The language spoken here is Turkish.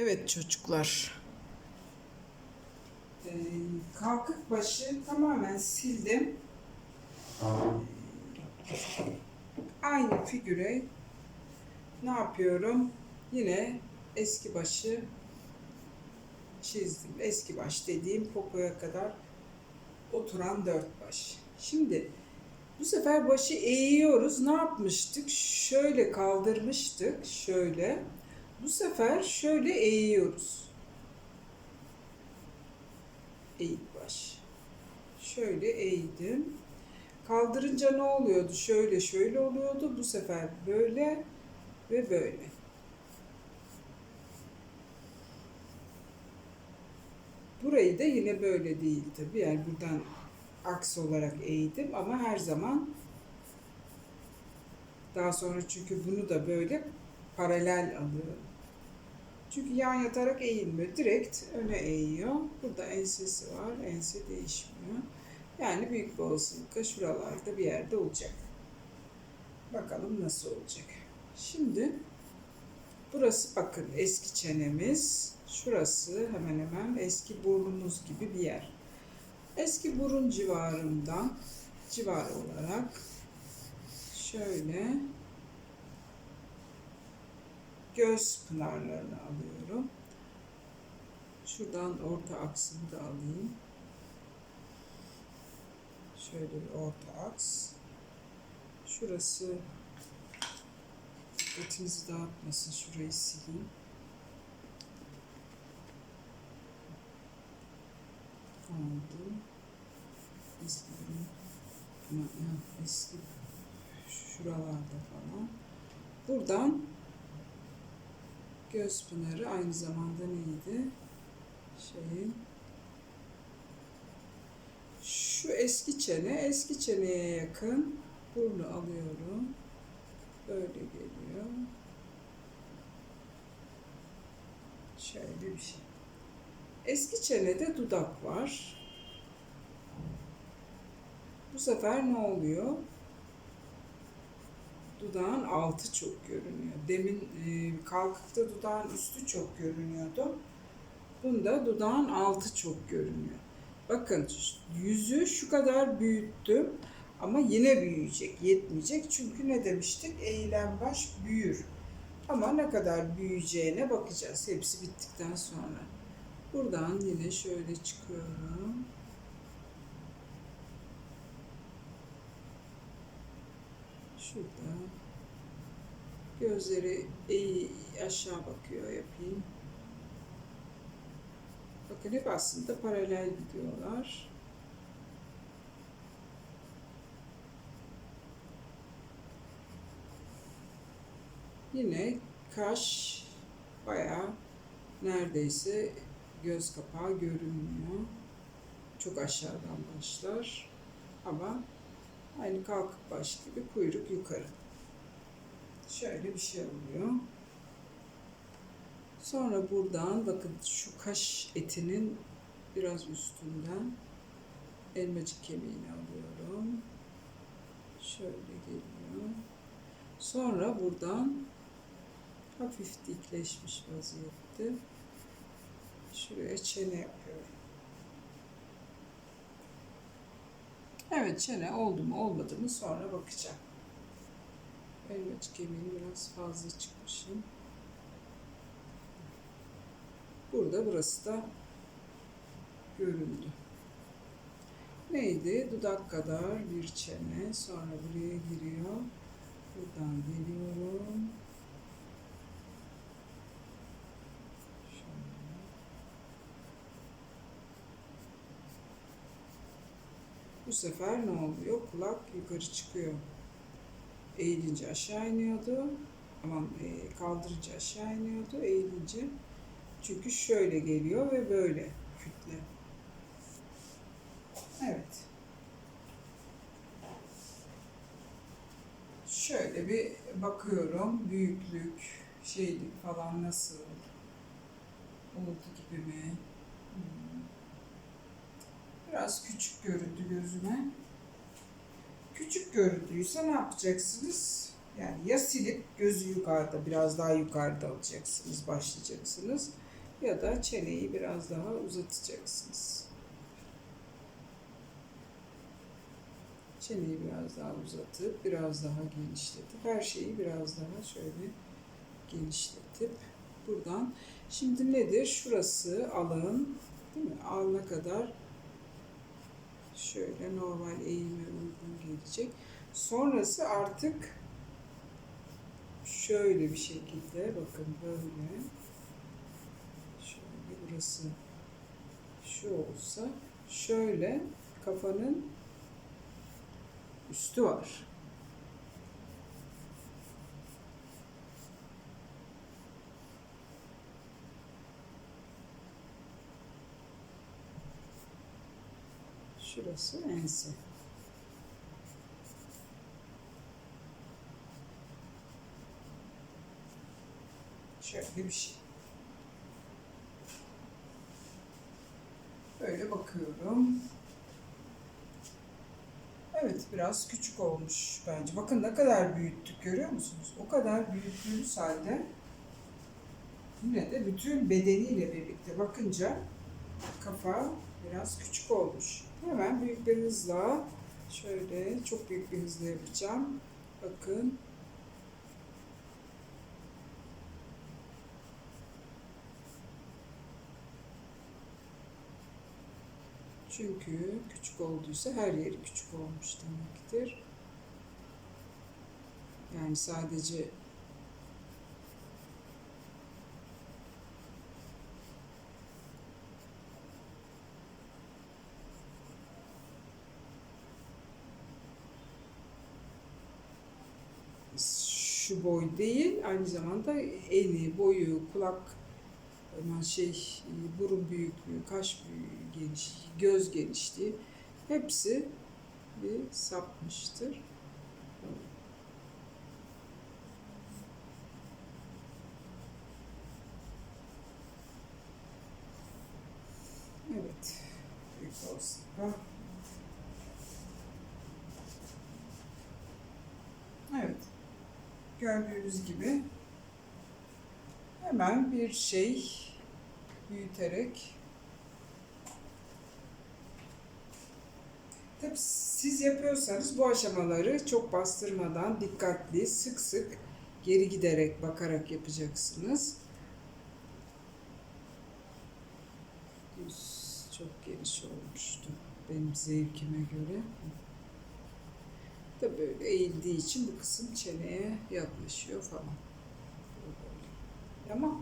Evet çocuklar. Ee, kalkık başı tamamen sildim. Aynı figüre ne yapıyorum? Yine eski başı çizdim. Eski baş dediğim popoya kadar oturan dört baş. Şimdi bu sefer başı eğiyoruz. Ne yapmıştık? Şöyle kaldırmıştık. Şöyle. Bu sefer şöyle eğiyoruz. Eğik baş. Şöyle eğdim. Kaldırınca ne oluyordu? Şöyle şöyle oluyordu. Bu sefer böyle ve böyle. Burayı da yine böyle değil tabii. Yani buradan aks olarak eğdim ama her zaman daha sonra çünkü bunu da böyle paralel alıyorum. Çünkü yan yatarak eğilmiyor. Direkt öne eğiyor. Burada ensesi var. Ense değişmiyor. Yani büyük bir olasılıkla şuralarda bir yerde olacak. Bakalım nasıl olacak. Şimdi burası bakın eski çenemiz. Şurası hemen hemen eski burnumuz gibi bir yer. Eski burun civarından civar olarak şöyle göz pınarlarını alıyorum. Şuradan orta aksımı da alayım. Şöyle bir orta aks. Şurası dikkatinizi dağıtmasın. Şurayı sileyim. Ama ya, eski şuralarda falan. Buradan göz pınarı aynı zamanda neydi? Şeyin şu eski çene, eski çeneye yakın burnu alıyorum. Böyle geliyor. Şöyle bir şey. Eski çenede dudak var. Bu sefer ne oluyor? Dudağın altı çok görünüyor. Demin e, kalkıkta dudağın üstü çok görünüyordu. Bunda dudağın altı çok görünüyor. Bakın yüzü şu kadar büyüttüm ama yine büyüyecek, yetmeyecek. Çünkü ne demiştik? Eğilen baş büyür. Ama ne kadar büyüyeceğine bakacağız hepsi bittikten sonra. Buradan yine şöyle çıkıyorum. Şurada gözleri eği aşağı bakıyor yapayım. Bakın hep aslında paralel gidiyorlar. Yine kaş bayağı neredeyse göz kapağı görünmüyor. Çok aşağıdan başlar ama aynı kalkık baş gibi kuyruk yukarı. Şöyle bir şey oluyor. Sonra buradan bakın şu kaş etinin biraz üstünden elmacık kemiğini alıyorum. Şöyle geliyor. Sonra buradan hafif dikleşmiş vaziyette şuraya çene yapıyorum. Evet çene oldu mu olmadı mı sonra bakacağım. Elmacık kemiğini biraz fazla çıkmışım. Burada burası da göründü. Neydi? Dudak kadar bir çene. Sonra buraya giriyor. Buradan geliyorum. Şöyle. Bu sefer ne oluyor? Kulak yukarı çıkıyor. Eğilince aşağı iniyordu. Aman e, kaldırınca aşağı iniyordu. Eğilince çünkü şöyle geliyor ve böyle kütle. Evet. Şöyle bir bakıyorum. Büyüklük, şeylik falan nasıl? Oldu gibi mi? Hmm. Biraz küçük göründü gözüme. Küçük göründüyse ne yapacaksınız? Yani ya silip gözü yukarıda biraz daha yukarıda alacaksınız, başlayacaksınız. ya da çeneyi biraz daha uzatacaksınız. Çeneyi biraz daha uzatıp biraz daha genişletip her şeyi biraz daha şöyle genişletip buradan şimdi nedir? Şurası alın değil mi? Alına kadar şöyle normal eğime uygun gelecek. Sonrası artık şöyle bir şekilde bakın böyle şöyle burası şu olsa şöyle kafanın üstü var. Şurası ense. Şöyle bir şey. Böyle bakıyorum. Evet biraz küçük olmuş bence. Bakın ne kadar büyüttük görüyor musunuz? O kadar büyüttüğümüz halde yine de bütün bedeniyle birlikte bakınca kafa biraz küçük olmuş. Hemen büyük bir hızla şöyle çok büyük bir hızla yapacağım. Bakın Çünkü küçük olduysa her yeri küçük olmuş demektir. Yani sadece şu boy değil, aynı zamanda eni, boyu, kulak, şey, burun büyüklüğü, kaş büyüklüğü, geniş, göz genişliği hepsi bir sapmıştır. Evet. Büyük olsun. Ha. Evet. Gördüğünüz gibi hemen bir şey büyüterek Tabii siz yapıyorsanız bu aşamaları çok bastırmadan dikkatli, sık sık geri giderek bakarak yapacaksınız. Yüz çok geniş olmuştu benim zevkime göre. Da böyle eğildiği için bu kısım çeneye yaklaşıyor falan. Ama